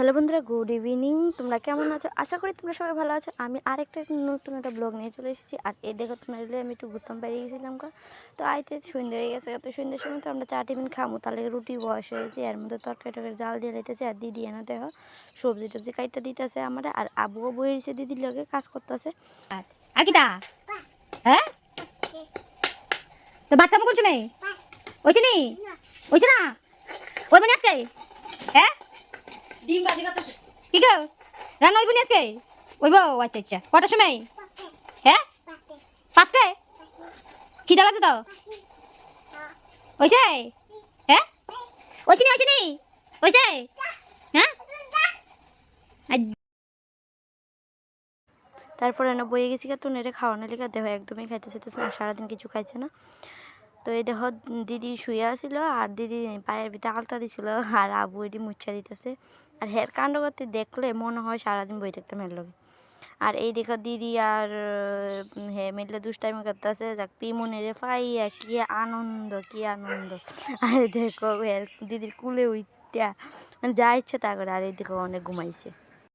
Hello বন্ধুরা good evening. তোমরা কেমন আছো? আশা করি তোমরা সবাই ভালো আছো। আমি আরেকটা নতুন একটা ব্লগ নিয়ে চলে এসেছি। আর এই দেখো তোমরা এলে আমি একটু ঘুরতাম বেরিয়ে গেছিলাম গো। তো আইতে সন্ধ্যে হয়ে গেছে তো সন্ধ্যের সময় তো আমরা চা টিফিন খামো তাহলে রুটি বয়স হয়েছে এর মধ্যে তরকারি টরকারি জাল দিয়ে লাইতেছে আর দিদি এনে দেখো সবজি টবজি কাইটা দিতেছে আমার। আর আবুও বইয়েছে দিদির লগে কাজ করতেছে। আর হ্যাঁ? তো ভাত খাব ওইছে নি? ওইছে না? ওই বনি আজকে? হ্যাঁ? ডিম বাজি করতেছে। কি গো? রান্না আজকে? বউ আচ্ছা আচ্ছা। কটার সময়? হ্যাঁ পাঁচটায়? খিদা লাগছে তো? ওইছে হ্যাঁ ওইছে নি ওইছে নি? ওইছে হ্যাঁ তারপরে এনে বইয়ে গেছি তো নেড়ে খাওয়ানো লেগে দেখো একদমই খাইতে চাইতেছে না সারাদিন কিছু খাইছে না। তো এই দেখো, দিদি শুয়ে আছিল আর দিদি পায়ের ভিতরে আলতা দিছিল আর আবু এটি মুচ্ছা দিতেছে। আর হের কাণ্ড করতে দেখলে মনে হয় সারাদিন বই থাকতে মেল লগে। আর এই দেখো, দিদি আর হে মিললে দুষ্টাইমি করতেছে। যাক, পিমনের পাইয়া কি আনন্দ কি আনন্দ। আর দেখো দিদির কুলে উইটা যা ইচ্ছে তা করে। আর এই দেখো, অনেক ঘুমাইছে।